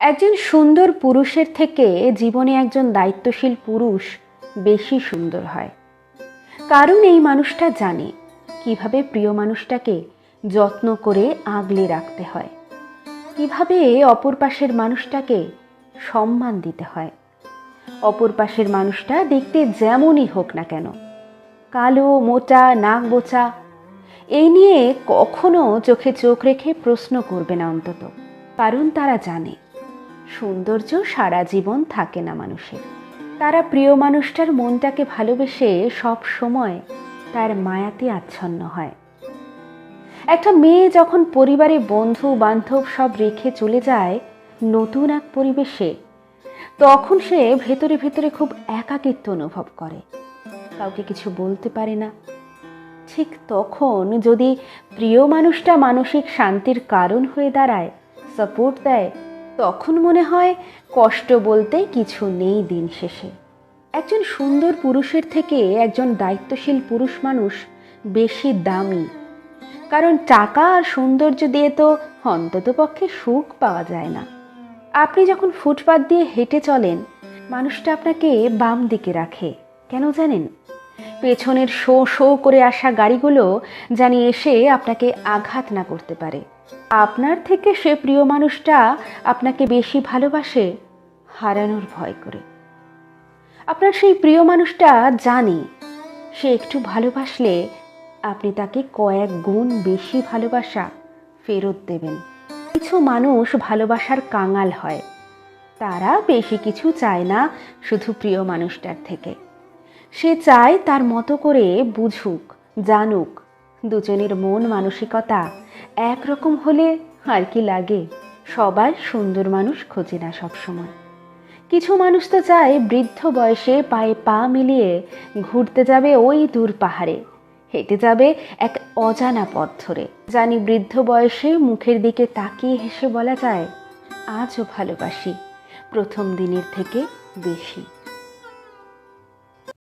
একজন সুন্দর পুরুষের থেকে জীবনে একজন দায়িত্বশীল পুরুষ বেশি সুন্দর হয়। কারণ এই মানুষটা জানে কীভাবে প্রিয় মানুষটাকে যত্ন করে আগলে রাখতে হয়, কীভাবে অপর পাশের মানুষটাকে সম্মান দিতে হয়। অপর পাশের মানুষটা দেখতে যেমনই হোক না কেন, কালো, মোটা, নাক বোচা, এই নিয়ে কখনো চোখে চোখ রেখে প্রশ্ন করবে না অন্তত। কারণ তারা জানে সৌন্দর্য সারা জীবন থাকে না মানুষের। তারা প্রিয় মানুষটার মনটাকে ভালোবেসে সব সময় তার মায়াতে আচ্ছন্ন হয়। একটা মেয়ে যখন পরিবারে বন্ধু, বান্ধব সব রেখে চলে যায় নতুন এক পরিবেশে, তখন সে ভেতরে ভেতরে খুব একাকিত্ব অনুভব করে। কাউকে কিছু বলতে পারে না। ঠিক তখন যদি প্রিয় মানুষটা মানসিক শান্তির কারণ হয়ে দাঁড়ায় সাপোর্ট দেয় তখন মনে হয় কষ্ট বলতে কিছু নেই দিন শেষে। একজন সুন্দর পুরুষের থেকে একজন দায়িত্বশীল পুরুষ মানুষ বেশি দামি। কারণ টাকা আর সৌন্দর্য দিয়ে তো অন্ততপক্ষে সুখ পাওয়া যায় না। আপনি যখন ফুটপাত দিয়ে হেঁটে চলেন, মানুষটা আপনাকে বাম দিকে রাখে। কেন জানেন? পেছনের শো শো করে আসা গাড়িগুলো জানি এসে আপনাকে আঘাত না করতে পারে। আপনার থেকে সে প্রিয় মানুষটা আপনাকে বেশি ভালোবাসে, হারানোর ভয় করে। আপনার সেই প্রিয় মানুষটা জানে, সে একটু ভালোবাসলে আপনি তাকে কয়েক গুণ বেশি ভালোবাসা ফেরত দেবেন। কিছু মানুষ ভালোবাসার কাঙাল হয়, তারা বেশি কিছু চায় না শুধু প্রিয় মানুষটার থেকে। সে চায় তার মতো করে বুঝুক, জানুক। দুজনের মন মানসিকতা একরকম হলে আর কি লাগে। সবাই সুন্দর মানুষ খোঁজে না সবসময়। কিছু মানুষ তো চায় বৃদ্ধ বয়সে পায়ে পা মিলিয়ে ঘুরতে যাবে ওই দূর পাহাড়ে। হেঁটে যাবে এক অজানা পথ ধরে। জানি বৃদ্ধ বয়সে মুখের দিকে তাকিয়ে হেসে বলা যায়, আজও ভালোবাসি। প্রথম দিনের থেকে বেশি।